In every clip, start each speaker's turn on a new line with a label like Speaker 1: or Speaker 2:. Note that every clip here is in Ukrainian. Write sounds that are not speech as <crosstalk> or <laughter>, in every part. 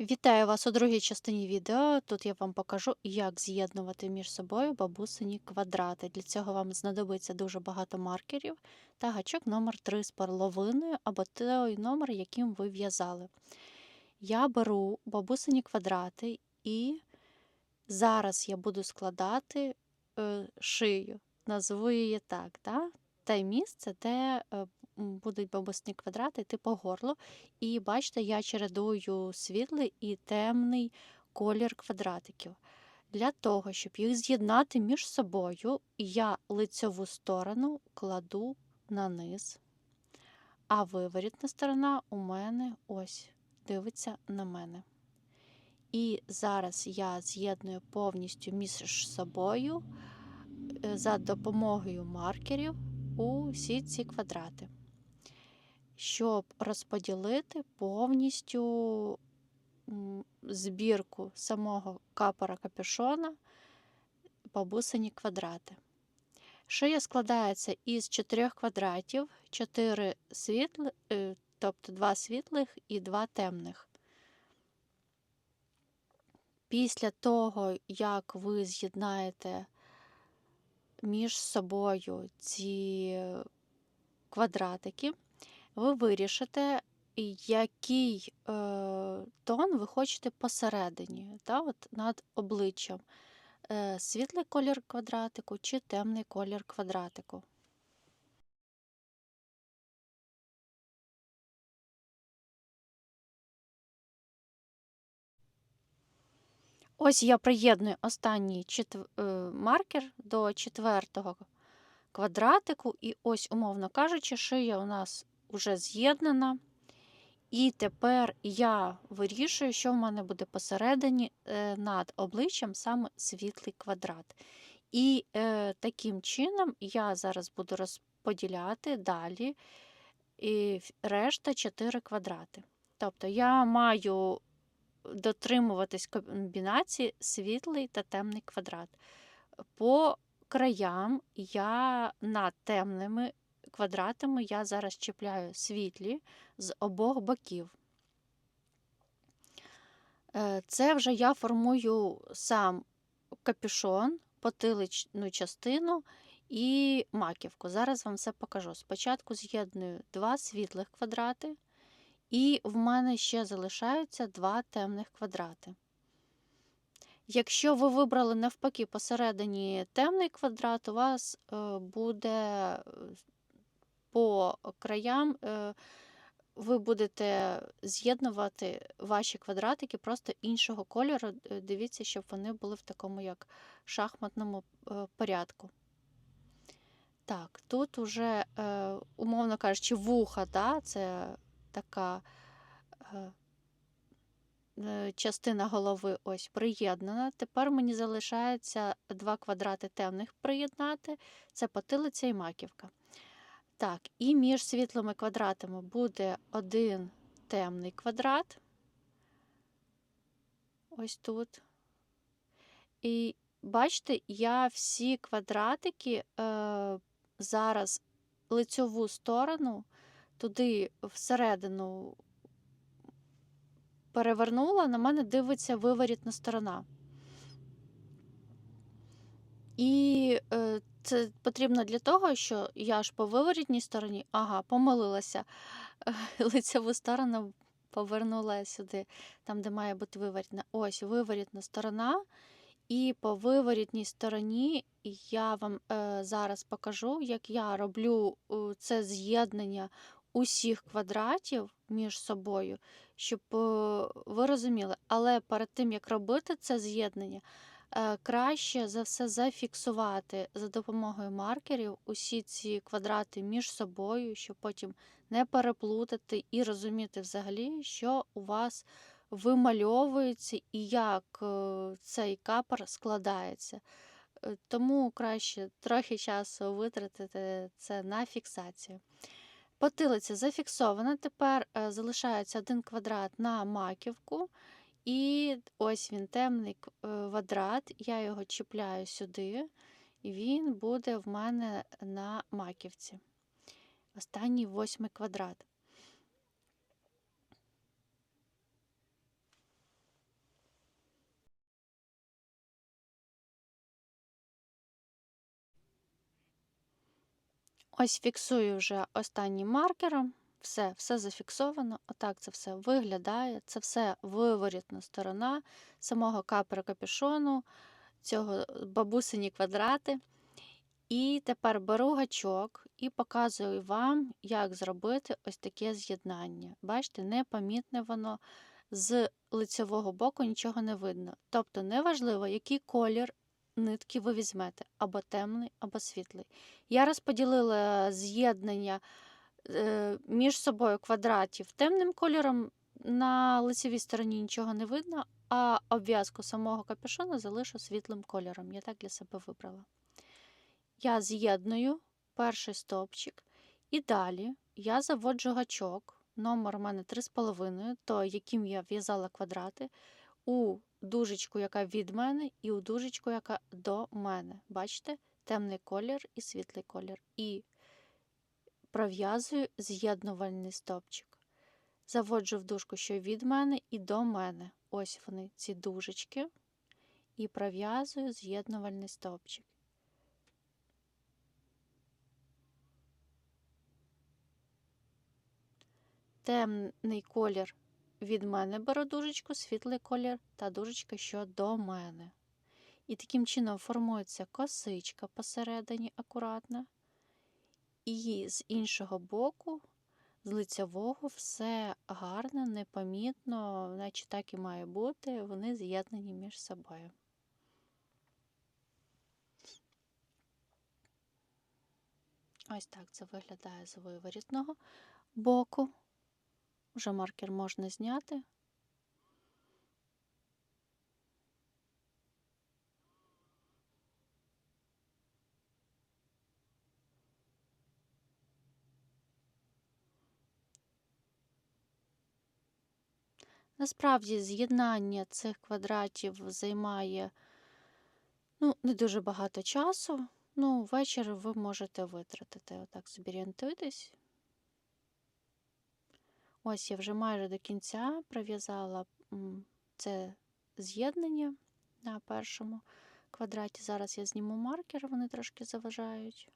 Speaker 1: Вітаю вас у другій частині відео. Тут я вам покажу, як з'єднувати між собою бабусині квадрати. Для цього вам знадобиться дуже багато маркерів та гачок номер 3 з перловиною або той номер, яким ви в'язали. Я беру бабусині квадрати і зараз я буду складати е, шию. Назву її так. Да? Те місце, де е, будуть бабусині квадрати йти по горлу. І бачите, я чередую світлий і темний колір квадратиків. Для того, щоб їх з'єднати між собою, я лицьову сторону кладу на низ, а виворітна сторона у мене ось дивиться на мене. І зараз я з'єдную повністю між собою е, за допомогою маркерів усі ці квадрати щоб розподілити повністю збірку самого капора капюшона бабусині квадрати. Шия складається із чотирьох квадратів, 4 світли, е, тобто 2 світлих і 2 темних. Після того, як ви з'єднаєте між собою ці квадратики, ви вирішите, який е, тон ви хочете посередині, та, от над обличчям. Е, світлий колір квадратику чи темний колір квадратику. Ось я приєдную останній четв... е, маркер до четвертого квадратику, і ось, умовно кажучи, шия у нас вже з'єднана. І тепер я вирішую, що в мене буде посередині е, над обличчям саме світлий квадрат. І е, таким чином я зараз буду розподіляти далі і решта 4 квадрати. Тобто я маю дотримуватись комбінації світлий та темний квадрат. По краям я над темними квадратами я зараз чіпляю світлі з обох боків. Е, це вже я формую сам капюшон, потиличну частину і маківку. Зараз вам все покажу. Спочатку з'єдную два світлих квадрати, і в мене ще залишаються два темних квадрати. Якщо ви вибрали навпаки посередині темний квадрат, у вас е, буде по краям е, ви будете з'єднувати ваші квадратики просто іншого кольору. Е, дивіться, щоб вони були в такому як шахматному е, порядку. Так, тут уже, умовно кажучи, вуха, да, це така частина голови ось приєднана. Тепер мені залишається два квадрати темних приєднати, це потилиця і маківка. Так, і між світлими квадратами буде один темний квадрат. Ось тут. І бачите, я всі квадратики е, зараз лицьову сторону, туди всередину перевернула, на мене дивиться виворітна сторона. І е, це потрібно для того, що я ж по виворітній стороні, ага, помилилася. <laughs> Лицеву сторону повернула сюди, там, де має бути виворітна. Ось виворітна сторона. І по виворітній стороні я вам е, зараз покажу, як я роблю це з'єднання усіх квадратів між собою, щоб е, ви розуміли. Але перед тим, як робити це з'єднання, краще за все зафіксувати за допомогою маркерів усі ці квадрати між собою, щоб потім не переплутати і розуміти взагалі, що у вас вимальовується і як е, цей капор складається. Е, тому краще трохи часу витратити це на фіксацію. Потилиця зафіксована. Тепер залишається один квадрат на маківку. І ось він темний е, квадрат, я його чіпляю сюди, і він буде в мене на маківці. Останній восьмий квадрат. Ось фіксую вже останнім маркером. Все, все зафіксовано. Отак це все виглядає. Це все виворітна сторона самого капера капюшону, цього бабусині квадрати. І тепер беру гачок і показую вам, як зробити ось таке з'єднання. Бачите, непомітне воно з лицевого боку нічого не видно. Тобто, неважливо, який колір нитки ви візьмете, або темний, або світлий. Я розподілила з'єднання е, між собою квадратів темним кольором. На лицевій стороні нічого не видно, а обв'язку самого капюшона залишу світлим кольором. Я так для себе вибрала. Я з'єдную перший стовпчик, і далі я заводжу гачок, номер у мене 3,5, той, яким я в'язала квадрати, у дужечку, яка від мене, і у дужечку, яка до мене. Бачите? Темний колір і світлий колір. І пров'язую з'єднувальний стовпчик. Заводжу в дужку, що від мене і до мене. Ось вони, ці дужечки, і пров'язую з'єднувальний стовпчик. Темний колір від мене беру дужечку, світлий колір та дужечка, що до мене. І таким чином формується косичка посередині акуратно. І з іншого боку, з лицевого, все гарно, непомітно, наче так і має бути, вони з'єднані між собою. Ось так це виглядає з виворітного боку. Вже маркер можна зняти. Насправді з'єднання цих квадратів займає ну, не дуже багато часу. Ну, ввечері ви можете витратити. Отак зорієнтуйтесь. Ось я вже майже до кінця пров'язала це з'єднання на першому квадраті. Зараз я зніму маркер, вони трошки заважають.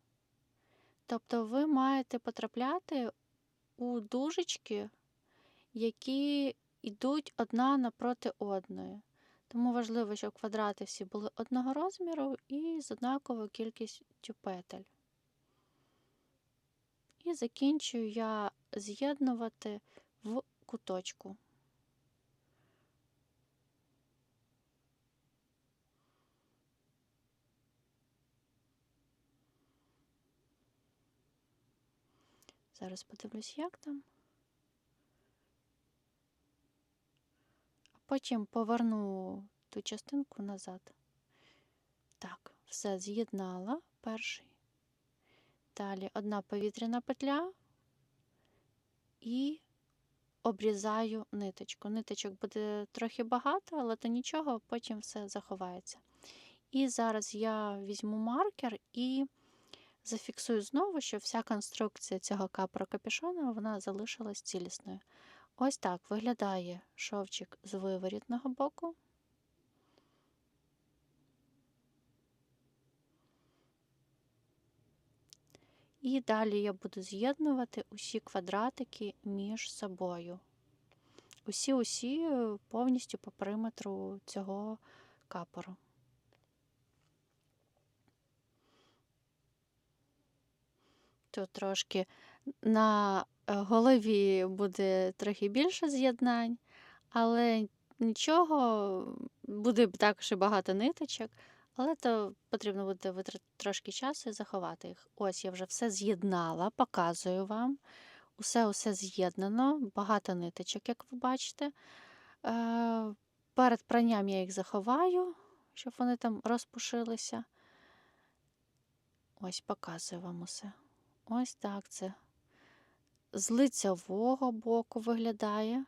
Speaker 1: Тобто ви маєте потрапляти у дужечки, які йдуть одна напроти одної. Тому важливо, щоб квадрати всі були одного розміру і з однаковою кількістю петель. І закінчую я з'єднувати в куточку. Зараз подивлюсь, як там. Потім поверну ту частинку назад. Так, все з'єднала перший. Далі одна повітряна петля і обрізаю ниточку. Ниточок буде трохи багато, але то нічого, потім все заховається. І зараз я візьму маркер і зафіксую знову, що вся конструкція цього капра капюшона вона залишилась цілісною. Ось так виглядає шовчик з виворітного боку. І далі я буду з'єднувати усі квадратики між собою. Усі-усі е, повністю по периметру цього капору. Тут трошки на голові буде трохи більше з'єднань, але нічого, буде також і багато ниточок. Але то потрібно буде трошки часу і заховати їх. Ось я вже все з'єднала, показую вам. Усе-усе з'єднано, багато ниточок, як ви бачите. Е, Перед пранням я їх заховаю, щоб вони там розпушилися. Ось показую вам усе. Ось так це з лицевого боку виглядає.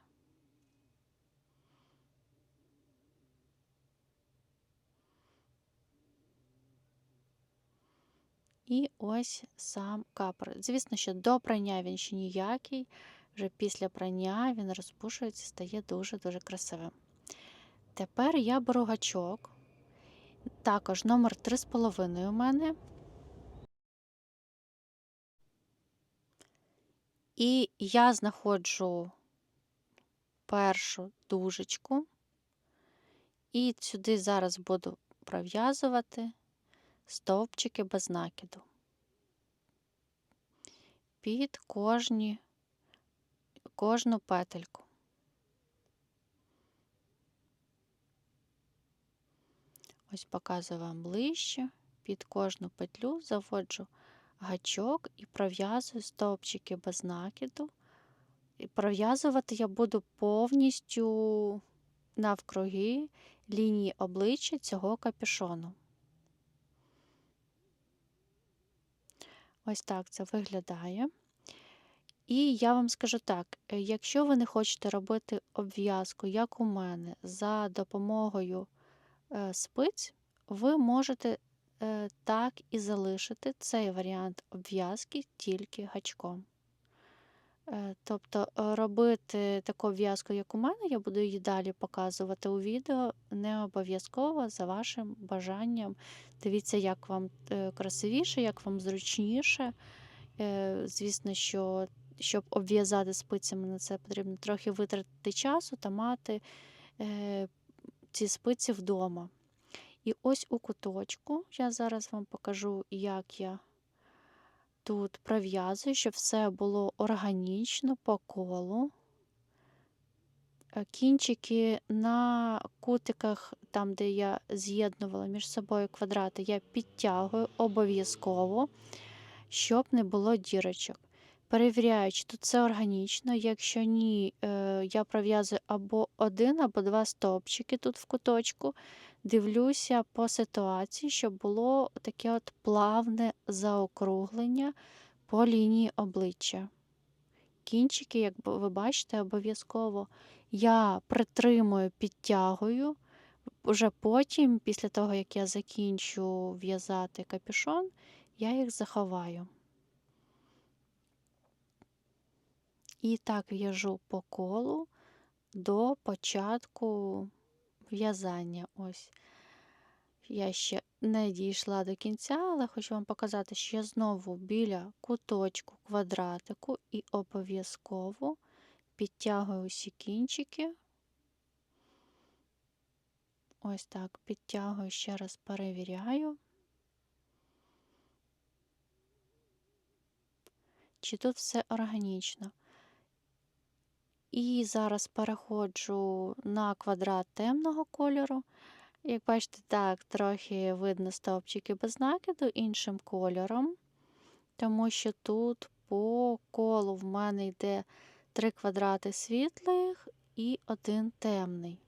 Speaker 1: І ось сам капор. Звісно, що до прання він ще ніякий, вже після прання він розпушується, стає дуже-дуже красивим. Тепер я беру гачок, також номер 3,5 у мене. І я знаходжу першу дужечку, і сюди зараз буду пров'язувати стовпчики без накиду. Під кожні, кожну петельку. Ось показую вам ближче, під кожну петлю заводжу гачок і пров'язую стовпчики без накиду. І пров'язувати я буду повністю навкруги лінії обличчя цього капюшону. Ось так це виглядає. І я вам скажу так: е, якщо ви не хочете робити обв'язку, як у мене, за допомогою е, спиць, ви можете так і залишити цей варіант обв'язки тільки гачком. Тобто робити таку обв'язку, як у мене, я буду її далі показувати у відео, не обов'язково за вашим бажанням. Дивіться, як вам красивіше, як вам зручніше. Звісно, що щоб обв'язати спицями на це потрібно трохи витратити часу та мати е, ці спиці вдома. І ось у куточку я зараз вам покажу, як я тут пров'язую, щоб все було органічно по колу. Е, кінчики на кутиках, там, де я з'єднувала між собою квадрати, я підтягую обов'язково, щоб не було дірочок. Перевіряю, чи тут все органічно. Якщо ні, е, я пров'язую або один, або два стовпчики тут в куточку. Дивлюся по ситуації, щоб було таке от плавне заокруглення по лінії обличчя. Кінчики, як ви бачите, обов'язково я притримую, підтягую. Уже потім, після того, як я закінчу в'язати капюшон, я їх заховаю. І так в'яжу по колу до початку в'язання. Ось. Я ще не дійшла до кінця, але хочу вам показати, що я знову біля куточку квадратику і обов'язково підтягую усі кінчики. Ось так підтягую, ще раз перевіряю. Чи тут все органічно. І зараз переходжу на квадрат темного кольору. Як бачите, так, трохи видно стовпчики без накиду іншим кольором, тому що тут по колу в мене йде три квадрати світлих і один темний.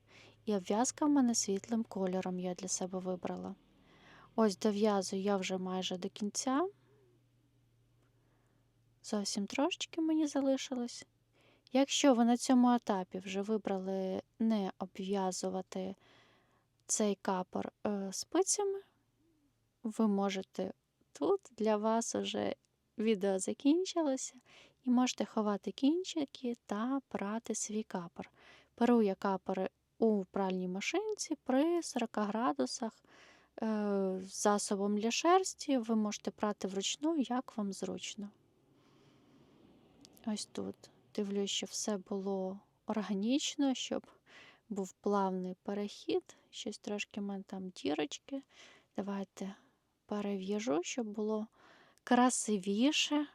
Speaker 1: І обв'язка в мене світлим кольором я для себе вибрала. Ось дов'язую я вже майже до кінця. Зовсім трошечки мені залишилось. Якщо ви на цьому етапі вже вибрали не обв'язувати цей капор е, спицями, ви можете тут для вас вже відео закінчилося, і можете ховати кінчики та прати свій капор. Перу я капори у пральній машинці при 40 градусах е, засобом для шерсті, ви можете прати вручну, як вам зручно. Ось тут. Дивлюсь, щоб все було органічно, щоб був плавний перехід. Щось трошки в там дірочки. Давайте перев'яжу, щоб було красивіше.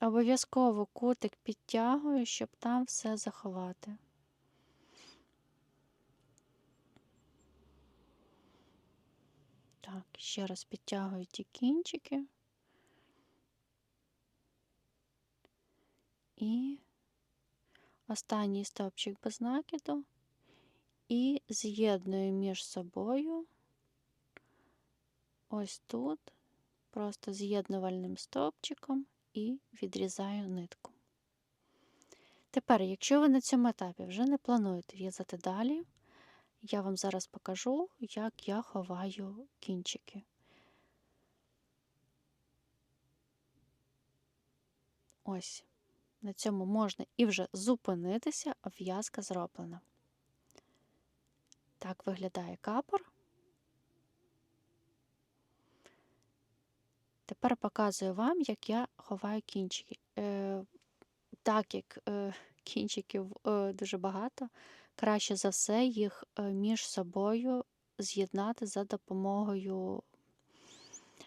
Speaker 1: Обов'язково кутик підтягую, щоб там все заховати. Так, ще раз підтягую ті кінчики. І останній стовпчик без накиду і з'єдную між собою ось тут, просто з'єднувальним стовпчиком і відрізаю нитку. Тепер, якщо ви на цьому етапі вже не плануєте в'язати далі, я вам зараз покажу, як я ховаю кінчики. Ось. На цьому можна і вже зупинитися, а в'язка зроблена. Так виглядає капор. Тепер показую вам, як я ховаю кінчики. е, так як е, кінчиків е, дуже багато, краще за все їх е, між собою з'єднати за допомогою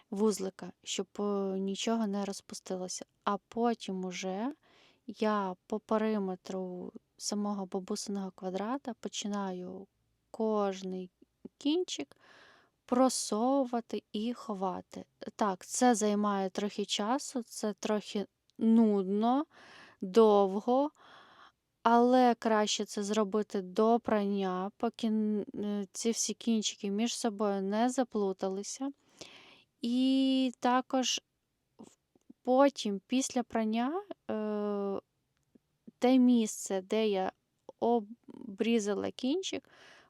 Speaker 1: вузлика, щоб е, нічого не розпустилося. А потім уже я по периметру самого бабусиного квадрата починаю кожний кінчик просовувати і ховати. Так, це займає трохи часу, це трохи нудно, довго, але краще це зробити до прання, поки е, ці всі кінчики між собою не заплуталися. І також потім, після прання, е, те місце, де я обрізала кінчик,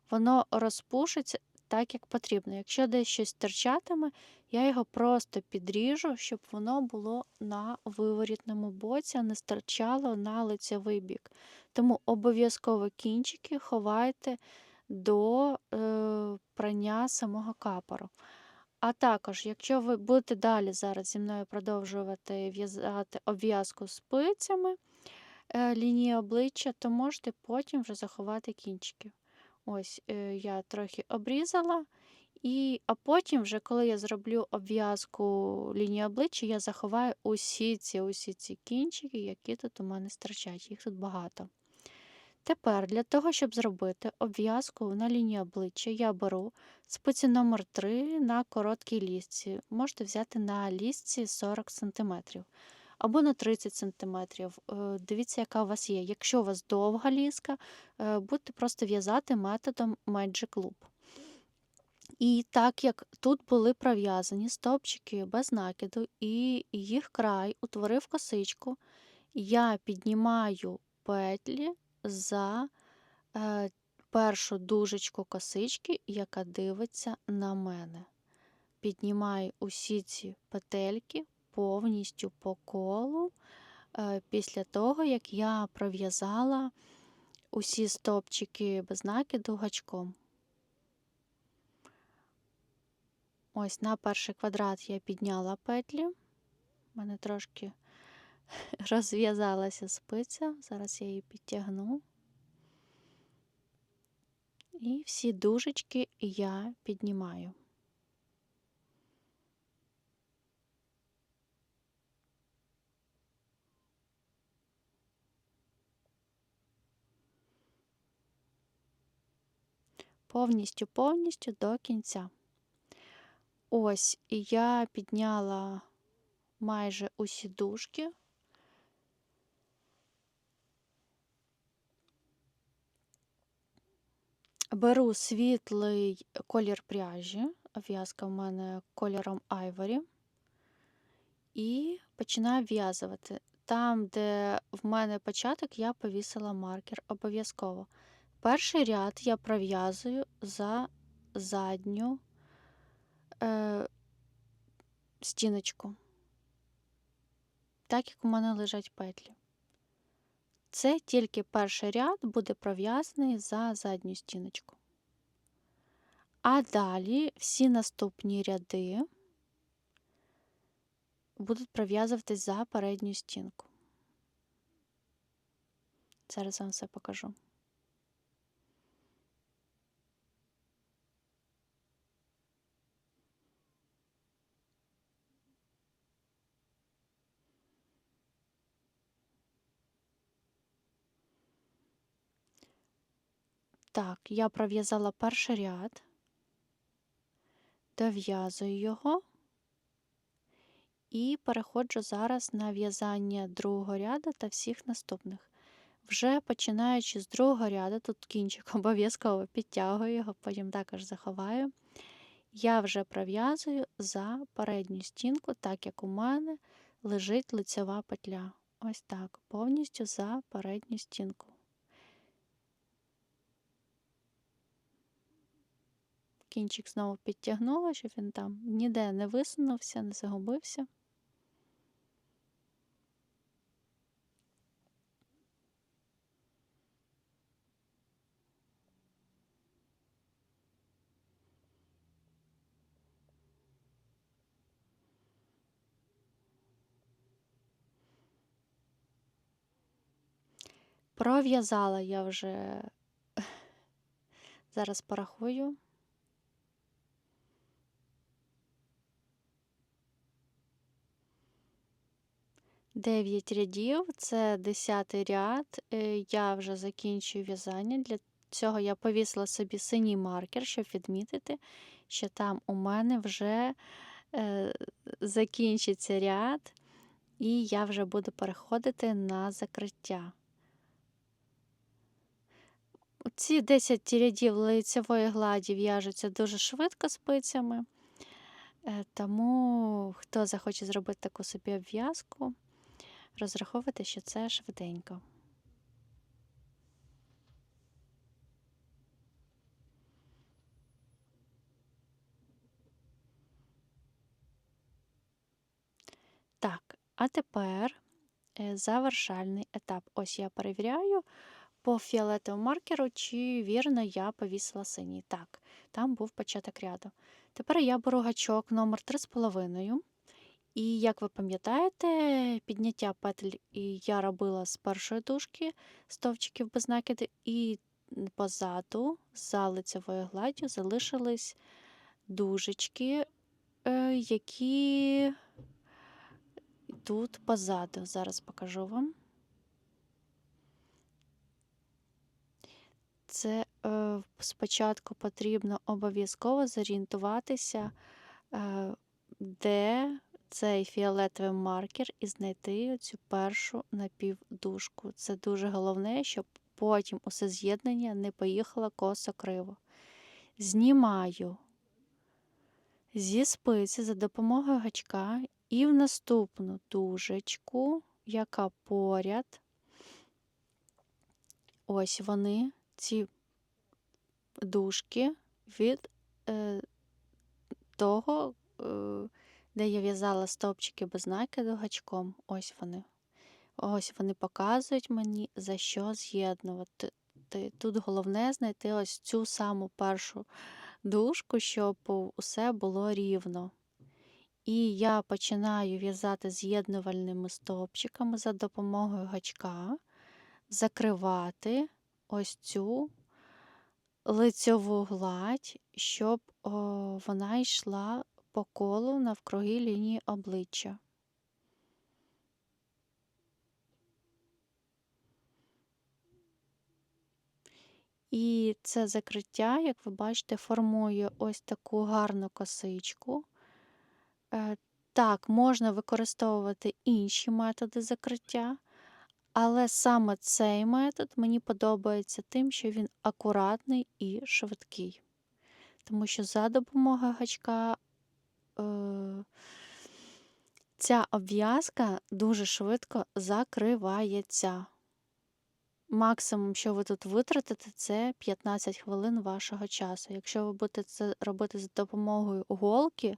Speaker 1: воно розпушиться так, як потрібно. Якщо десь щось торчатиме, я його просто підріжу, щоб воно було на виворітному боці, а не стирчало на лицевий бік. Тому обов'язково кінчики ховайте до е, прання самого капору. А також, якщо ви будете далі зараз зі мною продовжувати в'язати обв'язку спицями е, лінії обличчя, то можете потім вже заховати кінчики. Ось е, я трохи обрізала, і, а потім, вже коли я зроблю обв'язку лінії обличчя, я заховаю усі ці, усі ці кінчики, які тут у мене стирчать. Їх тут багато. Тепер для того, щоб зробити обв'язку на лінії обличчя, я беру спиці номер 3 на короткій лісці. Можете взяти на лісці 40 см або на 30 см. Дивіться, яка у вас є. Якщо у вас довга ліска, е, будете просто в'язати методом Magic Loop. І так як тут були пров'язані стовпчики без накиду, і їх край утворив косичку, я піднімаю петлі за е, першу дужечку косички, яка дивиться на мене. Піднімаю усі ці петельки повністю по колу е, після того, як я пров'язала усі стовпчики без накиду гачком. Ось на перший квадрат я підняла петлі. У мене трошки <laughs> розв'язалася спиця. Зараз я її підтягну. І всі дужечки я піднімаю. Повністю повністю до кінця. Ось і я підняла майже усі дужки. Беру світлий колір пряжі, в'язка в мене кольором Ivory, і починаю в'язувати. Там, де в мене початок, я повісила маркер обов'язково. Перший ряд я пров'язую за задню е, стіночку, так як у мене лежать петлі. Це тільки перший ряд буде пров'язаний за задню стіночку. А далі всі наступні ряди будуть пров'язуватись за передню стінку. Зараз вам все покажу. Так, я пров'язала перший ряд, дов'язую його і переходжу зараз на в'язання другого ряду та всіх наступних. Вже починаючи з другого ряду, тут кінчик <laughs> обов'язково підтягую його, потім також заховаю. Я вже пров'язую за передню стінку, так як у мене лежить лицева петля. Ось так, повністю за передню стінку. Кінчик знову підтягнула, щоб він там ніде не висунувся, не загубився. Пров'язала я вже, <laughs> зараз порахую. Дев'ять рядів, це десятий ряд. Е, Я вже закінчую в'язання. Для цього я повісила собі синій маркер, щоб відмітити, що там у мене вже е, закінчиться ряд, і я вже буду переходити на закриття. Ці 10 рядів лицевої гладі в'яжуться дуже швидко спицями, е, тому хто захоче зробити таку собі обв'язку, розраховуйте, що це швиденько. Так, а тепер е, завершальний етап. Ось я перевіряю по фіолетовому маркеру, чи вірно я повісила синій. Так, там був початок ряду. Тепер я беру гачок номер 3,5. І, як ви пам'ятаєте, підняття петель я робила з першої дужки стовпчиків без накиду, і позаду, за лицевою гладдю, залишились дужечки, е, які тут позаду. Зараз покажу вам. Це е, спочатку потрібно обов'язково зорієнтуватися, е, де цей фіолетовий маркер і знайти цю першу напівдужку. Це дуже головне, щоб потім усе з'єднання не поїхало косо криво. Знімаю зі спиці за допомогою гачка і в наступну дужечку, яка поряд, ось вони, ці дужки від е, того, е, де я в'язала стовпчики без накиду гачком. Ось вони. Ось вони показують мені, за що з'єднувати. Тут головне знайти ось цю саму першу дужку, щоб усе було рівно. І я починаю в'язати з'єднувальними стовпчиками за допомогою гачка, закривати ось цю лицьову гладь, щоб о, вона йшла по колу навкруги лінії обличчя. І це закриття, як ви бачите, формує ось таку гарну косичку. Е, так, можна використовувати інші методи закриття, але саме цей метод мені подобається тим, що він акуратний і швидкий. Тому що за допомогою гачка ця обв'язка дуже швидко закривається. Максимум, що ви тут витратите, це 15 хвилин вашого часу. Якщо ви будете це робити за допомогою голки,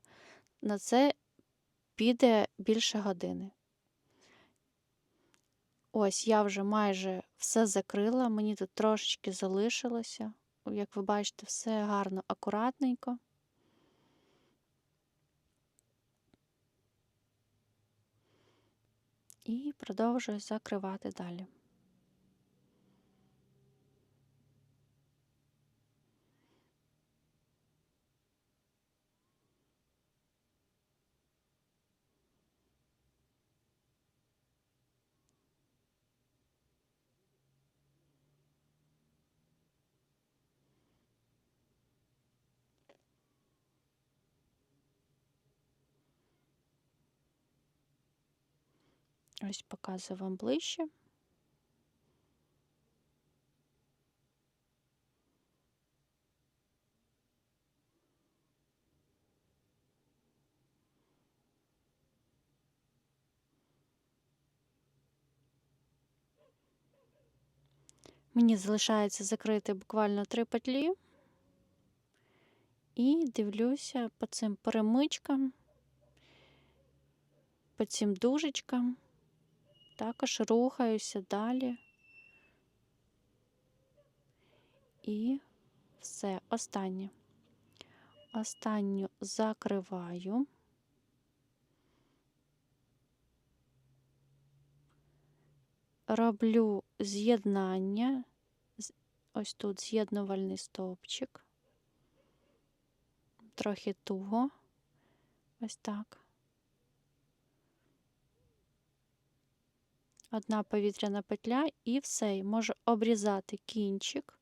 Speaker 1: на це піде більше години. Ось я вже майже все закрила, мені тут трошечки залишилося. Як ви бачите, все гарно, акуратненько. І продовжую закривати далі. Ось показую вам ближче. Мені залишається закрити буквально три петлі і дивлюся по цим перемичкам, по цим дужечкам. Також рухаюся далі. І все, останнє. Останню закриваю. роблю з'єднання. Ось тут з'єднувальний стовпчик. Трохи туго. Ось так. Одна повітряна петля і все. Можу обрізати кінчик.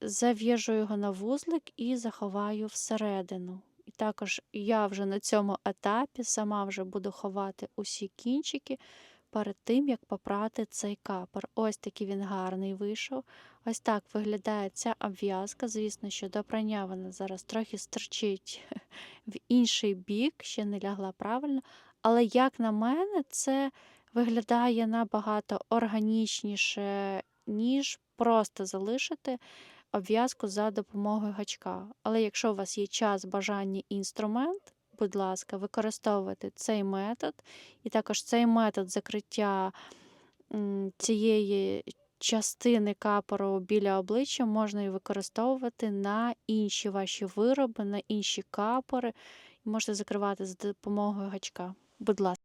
Speaker 1: Зав'яжу його на вузлик і заховаю всередину. І також я вже на цьому етапі сама вже буду ховати усі кінчики перед тим, як попрати цей капор. Ось такий він гарний вийшов. Ось так виглядає ця обв'язка. Звісно, що до прання вона зараз трохи стерчить <laughs> в інший бік, ще не лягла правильно. Але, як на мене, це виглядає набагато органічніше, ніж просто залишити обв'язку за допомогою гачка. Але якщо у вас є час, бажання і інструмент, будь ласка, використовуйте цей метод. І також цей метод закриття цієї частини капору біля обличчя можна і використовувати на інші ваші вироби, на інші капори. Можете закривати за допомогою гачка. Будь ласка.